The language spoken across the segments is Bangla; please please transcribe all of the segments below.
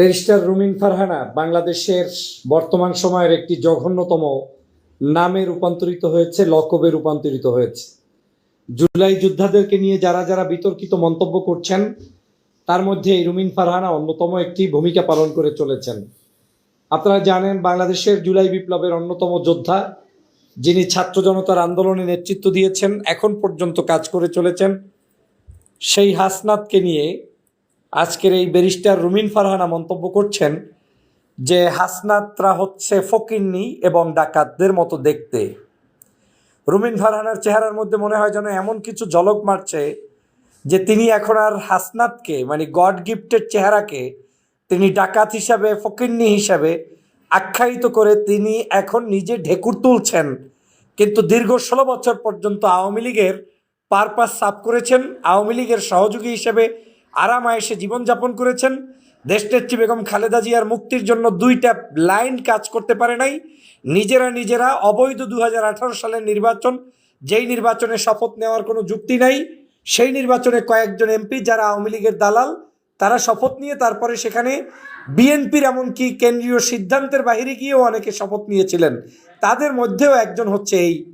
ব্যারিস্টার রুমিন ফারহানা বাংলাদেশের বর্তমান সময়ের একটি জঘন্যতম নামে রূপান্তরিত হয়েছে, লকবে রূপান্তরিত হয়েছে। জুলাই যোদ্ধাদেরকে নিয়ে যারা যারা বিতর্কিত মন্তব্য করছেন, তার মধ্যে এই রুমিন ফারহানা অন্যতম একটি ভূমিকা পালন করে চলেছেন। আপনারা জানেন, বাংলাদেশের জুলাই বিপ্লবের অন্যতম যোদ্ধা, যিনি ছাত্র জনতার আন্দোলনে নেতৃত্ব দিয়েছেন, এখন পর্যন্ত কাজ করে চলেছেন। সেই হাসনাতকে নিয়ে আজকের এই ব্যারিস্টার রুমিন ফারহানা মন্তব্য করছেন যে, হাসনাতরা হচ্ছে ফকিন্নি এবং ডাকাতদের মতো দেখতে। রুমিন ফারহানার চেহারার মধ্যে মনে হয় যেন এমন কিছু ঝলক মারছে যে, তিনি এখন আর হাসনাতকে মানে গড গিফটের চেহারাকে, তিনি ডাকাত হিসাবে, ফকিন্নি হিসাবে আখ্যায়িত করে তিনি এখন নিজে ঢেকুর তুলছেন। কিন্তু দীর্ঘ ষোলো বছর পর্যন্ত আওয়ামী লীগের পারপাস সাফ করেছেন। আওয়ামী লীগের সহযোগী হিসেবে আরাম আয়েসে জীবনযাপন করেছেন। দেশ দেশনেত্রী বেগম খালেদা জিয়ার মুক্তির জন্য দুইটা লাইন কাজ করতে পারে নাই। নিজেরা নিজেরা অবৈধ দু হাজার আঠারো সালের নির্বাচন, যেই নির্বাচনে শপথ নেওয়ার কোনো যুক্তি নাই, সেই নির্বাচনে কয়েকজন এমপি যারা আওয়ামী লীগের দালাল, তারা শপথ নিয়ে তারপরে সেখানে বিএনপির এমনকি কেন্দ্রীয় সিদ্ধান্তের বাহিরে গিয়েও অনেকে শপথ নিয়েছিলেন। তাদের মধ্যেও একজন হচ্ছে এই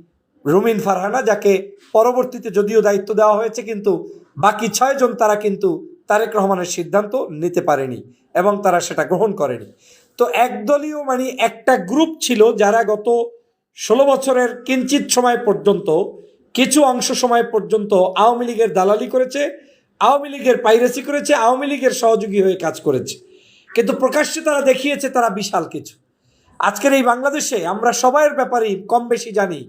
রুমিন ফারহানা, যাকে পরবর্তীতে যদিও দায়িত্ব দেওয়া হয়েছে, কিন্তু বাকি ছয়জন তারা কিন্তু তারেক রহমানের সিদ্ধান্ত নিতে পারেনি এবং তারা সেটা গ্রহণ করেনি। তো একদলীয় মানে একটা গ্রুপ ছিল যারা গত ষোলো বছরের কিঞ্চিত সময় পর্যন্ত, কিছু অংশ সময় পর্যন্ত আওয়ামী লীগের দালালি করেছে, আওয়ামী লীগের পাইরেসি করেছে, আওয়ামী লীগের সহযোগী হয়ে কাজ করেছে। কিন্তু প্রকাশ্যে তারা দেখিয়েছে তারা বিশাল কিছু। আজকের এই বাংলাদেশে আমরা সবাইয়ের ব্যাপারেই কম বেশি জানি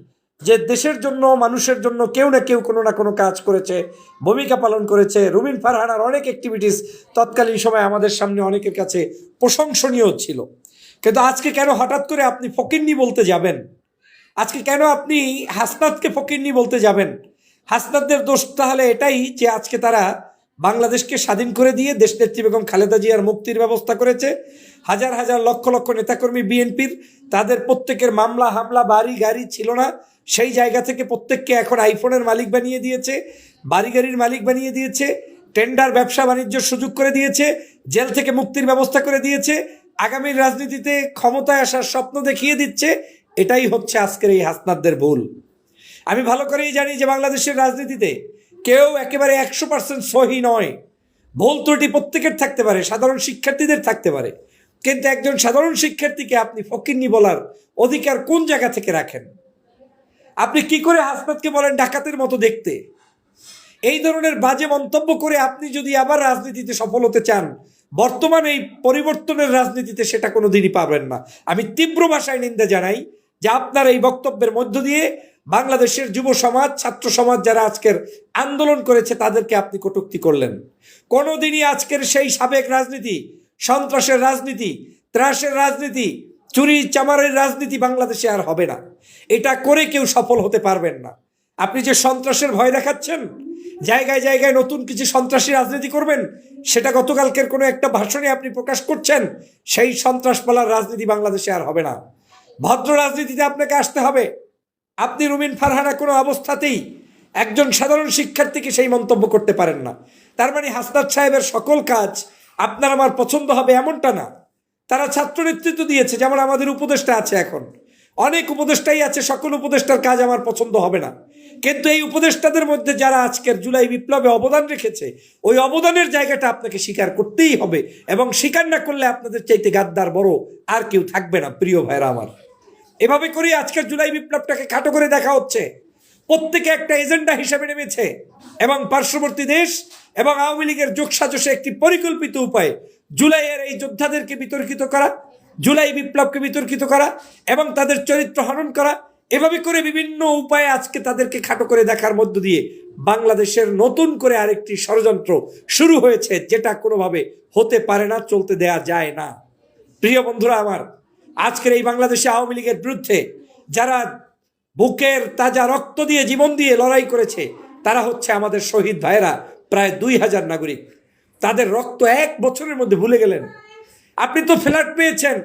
যে দেশের জন্য, মানুষের জন্য কেউ না কেউ কোনো না কোনো কাজ করেছে, ভূমিকা পালন করেছে। রুবিন ফারহানার অনেক অ্যাক্টিভিটিস তৎকালীন সময় আমাদের সামনে অনেকের কাছে প্রশংসনীয় ছিল। কিন্তু আজকে কেন হঠাৎ করে আপনি ফকিরনি বলতে যাবেন? আজকে কেন আপনি হাসনাতকে ফকিরনি বলতে যাবেন? হাসনাতদের দোষ তাহলে এটাই যে আজকে তারা বাংলাদেশকে স্বাধীন করে দিয়ে দেশ নেত্রী বেগম খালেদা জিয়ার মুক্তির ব্যবস্থা করেছে। হাজার হাজার লক্ষ লক্ষ নেতাকর্মী বিএনপির, তাদের প্রত্যেকের মামলা, হামলা, বাড়ি, গাড়ি ছিল না। সেই জায়গা থেকে প্রত্যেককে এখন আইফোনের মালিক বানিয়ে দিয়েছে বাড়ি গাড়ির মালিক বানিয়ে দিয়েছে, টেন্ডার ব্যবসা বাণিজ্যের সুযোগ করে দিয়েছে, জেল থেকে মুক্তির ব্যবস্থা করে দিয়েছে, আগামীর রাজনীতিতে ক্ষমতায় আসার স্বপ্ন দেখিয়ে দিচ্ছে, এটাই হচ্ছে আজকের এই হাসনাতদের ভুল। আমি ভালো করেই জানি যে বাংলাদেশের রাজনীতিতে কেউ একেবারে একশো পার্সেন্ট সহি নয়। ভুল ত্রুটি প্রত্যেকের থাকতে পারে, সাধারণ শিক্ষার্থীদের থাকতে পারে। কিন্তু একজন সাধারণ শিক্ষার্থীকে আপনি ফকিন্নি বলার অধিকার কোন জায়গা থেকে রাখেন? আপনি কি করে হাসনাতকে বলেন ডাকাতের মতো দেখতে? এই ধরনের বাজে মন্তব্য করে আপনি যদি আবার রাজনীতিতে সফল হতে চান, বর্তমান এই পরিবর্তনের রাজনীতিতে সেটা কোনো দিনই পাবেন না। আমি তীব্র ভাষায় নিন্দা জানাই যে আপনার এই বক্তব্যের মধ্য দিয়ে বাংলাদেশের যুব সমাজ, ছাত্র সমাজ যারা আজকের আন্দোলন করেছে তাদেরকে আপনি কটুক্তি করলেন। কোনোদিনই আজকের সেই সাবেক রাজনীতি, সন্ত্রাসের রাজনীতি, ত্রাসের রাজনীতি চুরি চামারের রাজনীতি বাংলাদেশে আর হবে না। এটা করে কেউ সফল হতে পারবেন না। আপনি যে সন্ত্রাসের ভয় দেখাচ্ছেন, জায়গায় জায়গায় নতুন কিছু সন্ত্রাসী রাজনীতি করবেন, সেটা গতকালকের কোনো একটা ভাষণে আপনি প্রকাশ করছেন, সেই সন্ত্রাসপালার রাজনীতি বাংলাদেশে আর হবে না। ভদ্র রাজনীতিতে আপনাকে আসতে হবে। আপনি রুমিন ফারহানা কোনো অবস্থাতেই একজন সাধারণ শিক্ষার্থীকে সেই মন্তব্য করতে পারেন না। তার মানে হাসনাত সাহেবের সকল কাজ আপনার আমার পছন্দ হবে এমনটা না। তারা ছাত্র নেতৃত্ব দিয়েছে, যেমন আমাদের উপদেষ্টা আছে এখন। অনেক উপদেষ্টাই আছে, সকল উপদেষ্টার কাজ আমার পছন্দ হবে না। কিন্তু এই উপদেষ্টাদের মধ্যে যারা আজকের জুলাই বিপ্লবে অবদান রেখেছে, ওই অবদানের জায়গাটা আপনাকে স্বীকার করতেই হবে এবং স্বীকার না করলে আপনাদের চাইতে গাদ্দার বড় আর কেউ থাকবে না, প্রিয় ভাইরা আমার। এভাবে করে আজকের জুলাই বিপ্লবটাকে খাটো করে দেখা হচ্ছে। প্রত্যেকে একটা এজেন্ডা হিসেবে নেমেছে এবং পার্শ্ববর্তী দেশ এবং আওয়ামী লীগের যোগসাজসে একটি পরিকল্পিত উপায়ে জুলাইয়ের এই যোদ্ধাদেরকে বিতর্কিত করা, জুলাই বিপ্লবকে বিতর্কিত করা এবং তাদের চরিত্র হনন করা, এভাবে করে বিভিন্ন উপায়ে আজকে তাদেরকে খাটো করে দেখার মধ্য দিয়ে বাংলাদেশের নতুন করে আরেকটি ষড়যন্ত্র শুরু হয়েছে যেটা কোনোভাবে হতে পারে না, চলতে দেয়া যায় না। প্রিয় বন্ধুরা আমার, আজকের এই বাংলাদেশে আওয়ামী লীগের বিরুদ্ধে যারা বুকের তাজা রক্ত দিয়ে জীবন দিয়ে লড়াই করেছে, তারা হচ্ছে আমাদের শহীদ ভাইয়েরা, প্রায় দুই হাজার নাগরিক। তাদের রক্ত এক বছরের মধ্যে ভুলে গেলেন। আপনি তো ফ্ল্যাট পেয়েছেন।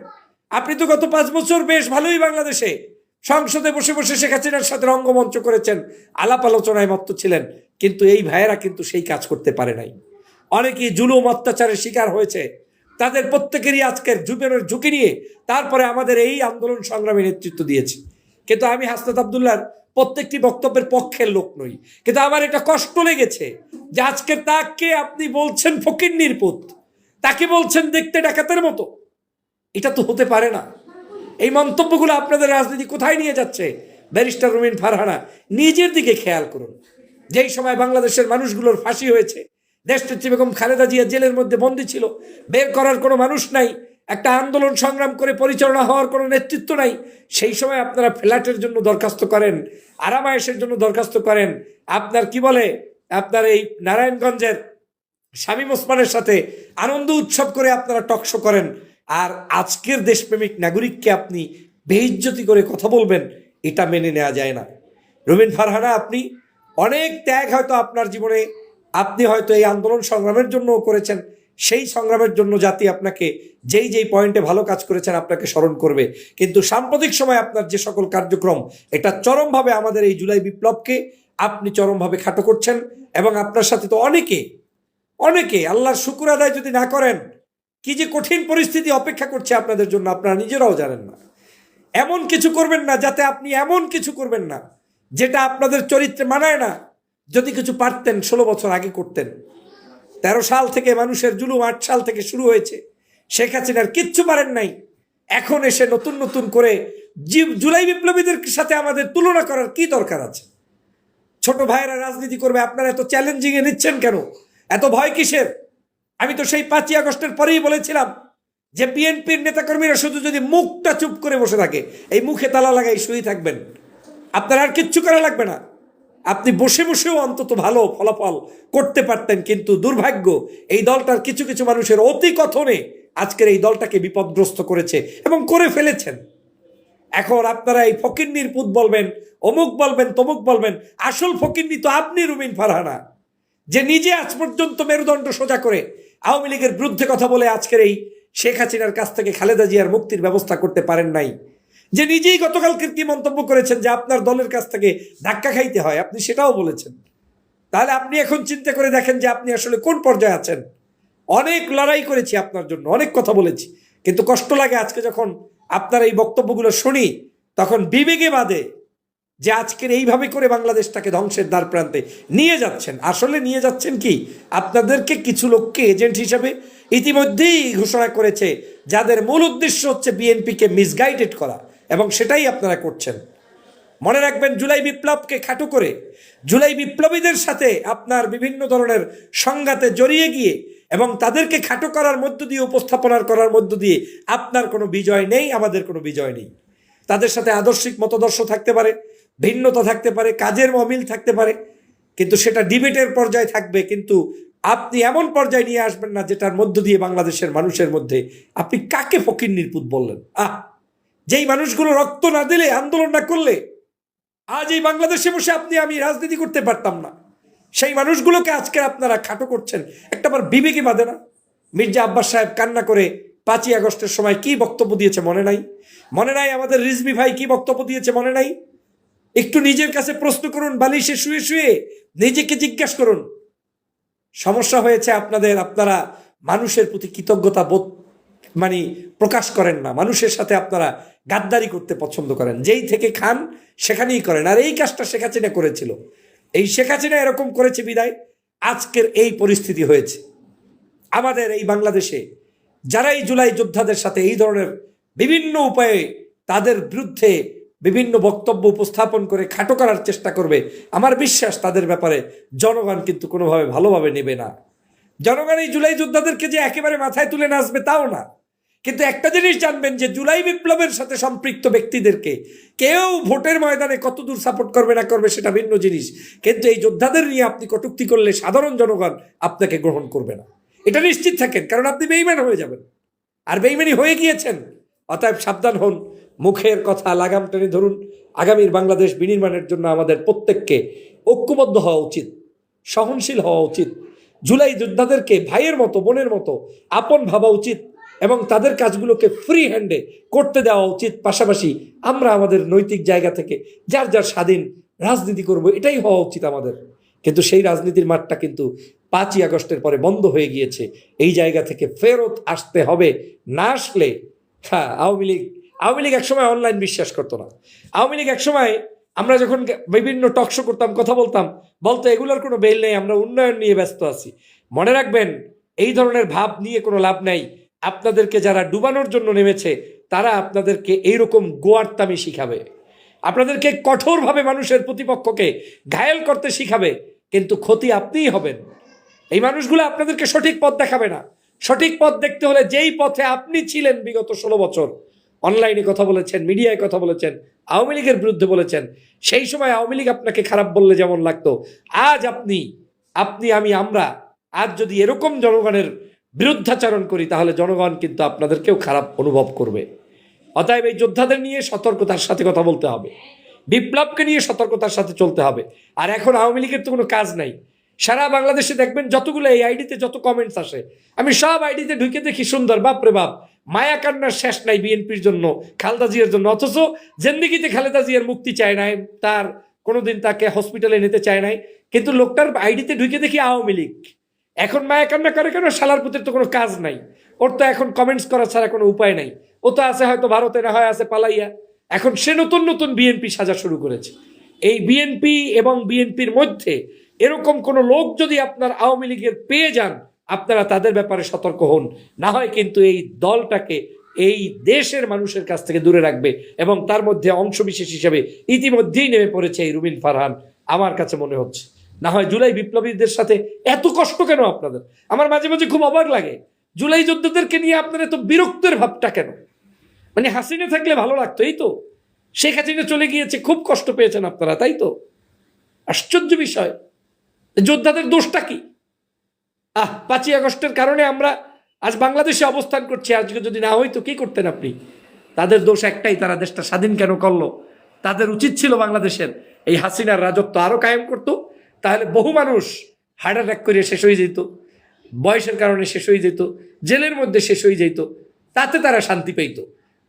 আপনি তো গত পাঁচ বছর বেশ ভালোই বাংলাদেশে। সংসদে বসে বসে শেখ হাসিনার সাথে রঙ্গমঞ্চ করেছেন। আলাপ আলোচনায় মত্ত ছিলেন। কিন্তু এই ভাইয়েরা কিন্তু সেই কাজ করতে পারে নাই। অনেকেই জুলুম, অত্যাচারের শিকার হয়েছে। তাদের প্রত্যেকেরই আজকের জীবনের ঝুঁকি নিয়ে তারপরে আমাদের এই আন্দোলন সংগ্রামে নেতৃত্ব দিয়েছে। কিন্তু আমি হাসনাত আবদুল্লার প্রত্যেকটি বক্তব্যের পক্ষের লোক নই। কিন্তু আমার এটা কষ্ট লেগেছে যে আজকে তাকে আপনি বলছেন ফকির নির্পুত তাকে বলছেন দেখতে ডাকাতের মতো। এটা তো হতে পারে না। এই মন্তব্যগুলো আপনাদের রাজনীতি কোথায় নিয়ে যাচ্ছে? ব্যারিস্টার রুমিন ফারহানা, নিজের দিকে খেয়াল করুন। যেই সময় বাংলাদেশের মানুষগুলোর ফাঁসি হয়েছে, দেশনেত্রী বেগম খালেদা জিয়া জেলের মধ্যে বন্দী ছিল, বের করার কোনো মানুষ নাই একটা আন্দোলন সংগ্রাম করে পরিচালনা হওয়ার কোনো নেতৃত্ব নাই। সেই সময় আপনারা ফ্ল্যাটের জন্য দরখাস্ত করেন, আরামায়েশের জন্য দরখাস্ত করেন। আপনার কি বলে? আপনার এই নারায়ণগঞ্জের শামীম ওসমানের সাথে আনন্দ উৎসব করে আপনারা টকশো করেন। আর আজকের দেশপ্রেমিক নাগরিককে আপনি বেইজ্জতি করে কথা বলবেন, এটা মেনে নেওয়া যায় না। রবিন ফারহানা, আপনি অনেক ত্যাগ হয়তো আপনার জীবনে, আপনি হয়তো এই আন্দোলন সংগ্রামের জন্য করেছেন। সেই সংগ্রামের জন্য জাতি আপনাকে যেই যেই পয়েন্টে ভালো কাজ করেছেন আপনাকে স্মরণ করবে। কিন্তু সাম্প্রতিক সময় আপনার যে সকল কার্যক্রম, এটা চরমভাবে আমাদের এই জুলাই বিপ্লবকে আপনি চরমভাবে খাটো করছেন এবং আপনার সাথে তো অনেকে অনেকে আল্লাহর শুকুর আদায় যদি না করেন, কি যে কঠিন পরিস্থিতি অপেক্ষা করছে আপনাদের জন্য আপনারা নিজেরাও জানেন না। এমন কিছু করবেন না যাতে আপনি এমন কিছু করবেন না, যেটা আপনাদের চরিত্রে মানায় না। যদি কিছু পারতেন, ষোলো বছর আগে করতেন। তেরো সাল থেকে মানুষের জুলুম আট সাল থেকে শুরু হয়েছে। শেখ হাসিনার কিচ্ছু পারেন নাই। এখন এসে নতুন নতুন করে জুলাই বিপ্লবীদের সাথে আমাদের তুলনা করার কি দরকার আছে? ছোট ভাইয়েরা রাজনীতি করবে, আপনারা এত চ্যালেঞ্জিংয়ে নিচ্ছেন কেন? এত ভয় কিসের? আমি তো সেই পাঁচই আগস্টের পরেই বলেছিলাম যে বিএনপির নেতাকর্মীরা শুধু যদি মুখটা চুপ করে বসে থাকে, এই মুখে তালা লাগাই শুয়ে থাকবেন। আপনার আর কিচ্ছু করা লাগবে না। আপনি বসে বসেও অন্তত ভালো ফলাফল করতে পারতেন, কিন্তু দুর্ভাগ্য, এই দলটার কিছু কিছু মানুষের অতি কথনে আজকের এই দলটাকে বিপদগ্রস্ত করেছে এবং করে ফেলেছেন। এখন আপনারা এই ফকিন্নির পুত বলবেন, অমুক বলবেন, তমুক বলবেন, আসল ফকিন্নি তো আপনি, রুমিন ফারহানা, যে নিজে আজ পর্যন্ত মেরুদণ্ড সোজা করে আওয়ামী লীগের বিরুদ্ধে কথা বলে আজকের এই শেখ হাসিনার কাছ থেকে খালেদা জিয়ার মুক্তির ব্যবস্থা করতে পারেন নাই। যে নিজেই গতকাল কীর্তি মন্তব্য করেছেন যে আপনার দলের কাছ থেকে ধাক্কা খাইতে হয়, আপনি সেটাও বলেছেন। তাহলে আপনি এখন চিন্তা করে দেখেন যে আপনি আসলে কোন পর্যায়ে আছেন। অনেক লড়াই করেছি আপনার জন্য, অনেক কথা বলেছি। কিন্তু কষ্ট লাগে আজকে যখন আপনার এই বক্তব্যগুলো শুনি, তখন বিবেকে বাদে যে আজকের এইভাবে করে বাংলাদেশটাকে ধ্বংসের দ্বার প্রান্তে নিয়ে যাচ্ছেন। আসলে নিয়ে যাচ্ছেন কি? আপনাদেরকে কিছু লোককে এজেন্ট হিসাবে ইতিমধ্যেই ঘোষণা করেছে, যাদের মূল উদ্দেশ্য হচ্ছে বিএনপিকে মিসগাইডেড করা। এবং সেটাই আপনারা করছেন। মনে রাখবেন, জুলাই বিপ্লবকে খাটো করে জুলাই বিপ্লবীদের সাথে আপনার বিভিন্ন ধরনের সংঘাতে জড়িয়ে গিয়ে এবং তাদেরকে খাটো করার মধ্য দিয়ে, উপস্থাপনার করার মধ্য দিয়ে আপনার কোনো বিজয় নেই, আমাদের কোনো বিজয় নেই। তাদের সাথে আদর্শিক মতদর্শ থাকতে পারে, ভিন্নতা থাকতে পারে, কাজের অমিল থাকতে পারে, কিন্তু সেটা ডিবেটের পর্যায়ে থাকবে, কিন্তু আপনি এমন পর্যায়ে নিয়ে আসবেন না যেটার মধ্য দিয়ে বাংলাদেশের মানুষের মধ্যে আপনি কাকে ফকির নির্পুত বললেন? আহ! যেই মানুষগুলো রক্ত না দিলে, আন্দোলন না করলে, আজ এই বাংলাদেশে বসে আপনি, আমি রাজনীতি করতে পারতাম না। সেই মানুষগুলোকে আজকে আপনারা খাটো করছেন। একটা আমার বিবেকে বাঁধে না। মির্জা আব্বাস সাহেব কান্না করে পাঁচই আগস্টের সময় কি বক্তব্য দিয়েছে মনে নাই? মনে নাই আমাদের রিজবি ভাই কি বক্তব্য দিয়েছে মনে নাই? একটু নিজের কাছে প্রশ্ন করুন, বালিশে শুয়ে শুয়ে নিজেকে জিজ্ঞাসা করুন। সমস্যা হয়েছে আপনাদের, আপনারা মানুষের প্রতি কৃতজ্ঞতা বোধ মানে প্রকাশ করেন না। মানুষের সাথে আপনারা গাদ্দারি করতে পছন্দ করেন। যেই থেকে খান, সেখানেই করেন। আর এই কাজটা শেখ হাসিনা করেছিল। এই শেখ হাসিনা এরকম করেছে বিদায়, আজকের এই পরিস্থিতি হয়েছে। আমাদের এই বাংলাদেশে যারা এই জুলাই যোদ্ধাদের সাথে এই ধরনের বিভিন্ন উপায়ে তাদের বিরুদ্ধে বিভিন্ন বক্তব্য উপস্থাপন করে খাটো করার চেষ্টা করবে, আমার বিশ্বাস তাদের ব্যাপারে জনগণ কিন্তু কোনোভাবে ভালোভাবে নেবে না। জনগণ এই জুলাই যোদ্ধাদেরকে যে একেবারে মাথায় তুলে নাচবে তাও না। কিন্তু একটা জিনিস জানবেন যে জুলাই বিপ্লবের সাথে সম্পৃক্ত ব্যক্তিদেরকে কেউ ভোটের ময়দানে কতদূর সাপোর্ট করবে না করবে সেটা ভিন্ন জিনিস। কিন্তু এই যোদ্ধাদের নিয়ে আপনি কটুক্তি করলে সাধারণ জনগণ আপনাকে গ্রহণ করবে না। এটা নিশ্চিত থাকেন, কারণ আপনি বেইমান হয়ে যাবেন। আর বেইমানি হয়ে গিয়েছেন। অতএব সাবধান হন, মুখের কথা লাগাম টেনে ধরুন। আগামীর বাংলাদেশ বিনির্মাণের জন্য আমাদের প্রত্যেককে ঐক্যবদ্ধ হওয়া উচিত, সহনশীল হওয়া উচিত। জুলাই যোদ্ধাদেরকে ভাইয়ের মতো, বোনের মতো আপন ভাবা উচিত। এবং তাদের কাজগুলোকে ফ্রি হ্যান্ডে করতে দেওয়া উচিত। পাশাপাশি আমরা আমাদের নৈতিক জায়গা থেকে যার যার স্বাধীন রাজনীতি করব, এটাই হওয়া উচিত আমাদের। কিন্তু সেই রাজনীতির মাঠটা কিন্তু পাঁচই আগস্টের পরে বন্ধ হয়ে গিয়েছে। এই জায়গা থেকে ফেরত আসতে হবে। না আসলে হ্যাঁ আওয়ামী লীগ আওয়ামী লীগ একসময় অনলাইন বিশ্বাস করতো না। আওয়ামী লীগ একসময় আমরা যখন বিভিন্ন টকশো করতাম, কথা বলতাম, বলতো এগুলোর কোনো বেল নেই, আমরা উন্নয়ন নিয়ে ব্যস্ত আছি। মনে রাখবেন, এই ধরনের ভাব নিয়ে কোনো লাভ নাই। আপনাদেরকে যারা ডুবানোর জন্য নেমেছে, তারা আপনাদেরকে এইরকম গোয়ার্তামি শিখাবে। আপনাদেরকে কঠোরভাবে মানুষের প্রতিপক্ষকে ঘায়েল করতে শিখাবে, কিন্তু ক্ষতি আপনিই হবেন। এই মানুষগুলো আপনাদেরকে সঠিক পথ দেখাবে না। সঠিক পথ দেখতে হলে যেই পথে আপনি ছিলেন বিগত ষোলো বছর, অনলাইনে কথা বলেছেন, মিডিয়ায় কথা বলেছেন, আওয়ামী লীগের বিরুদ্ধে বলেছেন, সেই সময় আওয়ামী লীগ আপনাকে খারাপ বললে যেমন লাগতো, আজ আপনি আপনি আমি আমরা, আজ যদি এরকম জনগণের বিরুদ্ধাচরণ করি, তাহলে জনগণ কিন্তু আপনাদেরকেও খারাপ অনুভব করবে। অতএব এই যোদ্ধাদের নিয়ে সতর্কতার সাথে কথা বলতে হবে। বিপ্লবকে নিয়ে সতর্কতার সাথে চলতে হবে। আর এখন আওয়ামী লীগের তো কোনো কাজ নাই। সারা বাংলাদেশে দেখবেন যতগুলো এই আইডিতে যত কমেন্টস আসে, আমি সব আইডিতে ঢুকে দেখি, সুন্দর বাপরে বাপ, মায়া কান্নার শেষ নাই বিএনপির জন্য, খালেদা জিয়ার জন্য। অথচ জেন্দিগিতে খালেদা জিয়ার মুক্তি চায় নাই, তার কোনোদিন তাকে হসপিটালে নিতে চায় নাই। কিন্তু লোকটার আইডিতে ঢুকে দেখি আওয়ামী লীগ। এখন মায়া কান্না করে কেন? শালার পুতের তো কোনো কাজ নাই। ওর তো এখন কমেন্টস করা ছাড়া কোনো উপায় নাই। ও তো আছে হয়তো ভারতে, না হয় আছে পালাইয়া। এখন সে নতুন নতুন বিএনপি সাজা শুরু করেছে। এই বিএনপি এবং বিএনপির মধ্যে এরকম কোন লোক যদি আপনার আওয়ামী লীগের পেয়ে যান, আপনারা তাদের ব্যাপারে সতর্ক হন। না হয় কিন্তু এই দলটাকে এই দেশের মানুষের কাছ থেকে দূরে রাখবে এবং তার মধ্যে অংশবিশেষ হিসেবে ইতিমধ্যেই নেমে পড়েছে এই রুবিন ফারহান। আমার কাছে মনে হচ্ছে। না হয় জুলাই বিপ্লবীদের সাথে এত কষ্ট কেন আপনাদের? আমার মাঝে মাঝে খুব অবাক লাগে। জুলাই যোদ্ধাদেরকে নিয়ে আপনার এত বিরক্তের ভাবটা কেন? মানে হাসিনে থাকলে ভালো লাগতো, এই তো। শেখ হাসিনা চলে গিয়েছে, খুব কষ্ট পেয়েছেন আপনারা, তাই তো? আশ্চর্য বিষয়। যোদ্ধাদের দোষটা কি? আহ, পাঁচই আগস্টের কারণে আমরা আজ বাংলাদেশে অবস্থান করছি, আজকে যদি না হইতো কি করতেন আপনি? তাদের দোষ একটাই, তারা দেশটা স্বাধীন কেন করল? তাদের উচিত ছিল বাংলাদেশের এই হাসিনার রাজত্ব আরও কায়েম করত তাহলে বহু মানুষ হার্ট অ্যাটাক করে শেষ হয়ে যেত, বয়সের কারণে শেষ হয়ে যেত, জেলের মধ্যে শেষ হয়ে যেত, তাতে তারা শান্তি পেত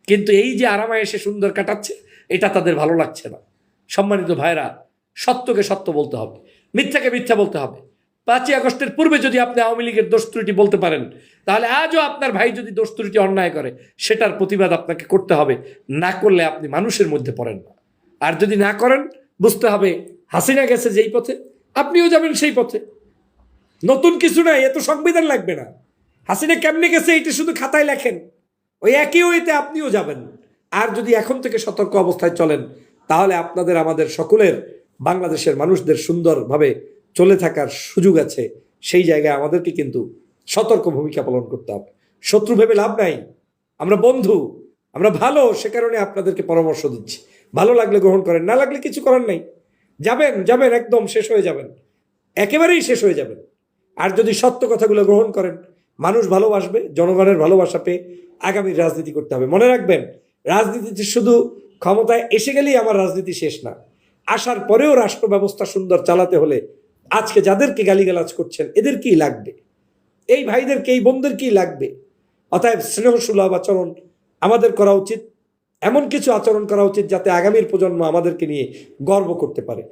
কিন্তু এই যে আরামায়েসে সুন্দর কাটাচ্ছে, এটা তাদের ভালো লাগছে না। সম্মানিত ভাইরা সত্যকে সত্য বলতে হবে, মিথ্যাকে মিথ্যা বলতে হবে। পাঁচই আগস্টের পূর্বে যদি আপনি আওয়ামী লীগের দোষ ত্রুটি বলতে পারেন, তাহলে আজও আপনার ভাই যদি দোষ ত্রুটি অন্যায় করে, সেটার প্রতিবাদ আপনাকে করতে হবে। না করলে আপনি মানুষের মধ্যে পড়েন না। আর যদি না করেন, বুঝতে হবে হাসিনা গেছে যেই পথে আপনিও যাবেন সেই পথে। নতুন কিছু নাই, এত সংবিধান লাগবে না। হাসিনা কেমনে গেছে এটা শুধু খাতায় লেখেন। ওই একই ওইতে আপনিও যাবেন। আর যদি এখন থেকে সতর্ক অবস্থায় চলেন, তাহলে আপনাদের, আমাদের সকলের, বাংলাদেশের মানুষদের সুন্দরভাবে চলে থাকার সুযোগ আছে। সেই জায়গায় আমাদেরকে কিন্তু সতর্ক ভূমিকা পালন করতে হবে। শত্রু ভেবে লাভ নাই। আমরা বন্ধু, আমরা ভালো, সে কারণে আপনাদেরকে পরামর্শ দিচ্ছি। ভালো লাগলে গ্রহণ করেন, না লাগলে কিছু করার নাই। যাবেন যাবেন, একদম শেষ হয়ে যাবেন। একেবারেই শেষ হয়ে যাবেন। আর যদি সত্য কথাগুলো গ্রহণ করেন, মানুষ ভালোবাসবে, জনগণের ভালোবাসা পেয়ে আগামী রাজনীতি করতে হবে। মনে রাখবেন রাজনীতিতে শুধু ক্ষমতায় এসে গেলেই আমার রাজনীতি শেষ না। আসার পরেও রাষ্ট্র ব্যবস্থা সুন্দর চালাতে হলে আজকে যাদেরকে গালিগালাজ করছেন, এদের কি লাগবে? এই ভাইদেরকে এই বোনদের কি লাগবে? অতএব স্নেহ সুলভ আচরণ আমাদের করা উচিত। এমন কিছু আচরণ করা উচিত যাতে আগামীর প্রজন্ম আমাদেরকে নিয়ে গর্ব করতে পারে।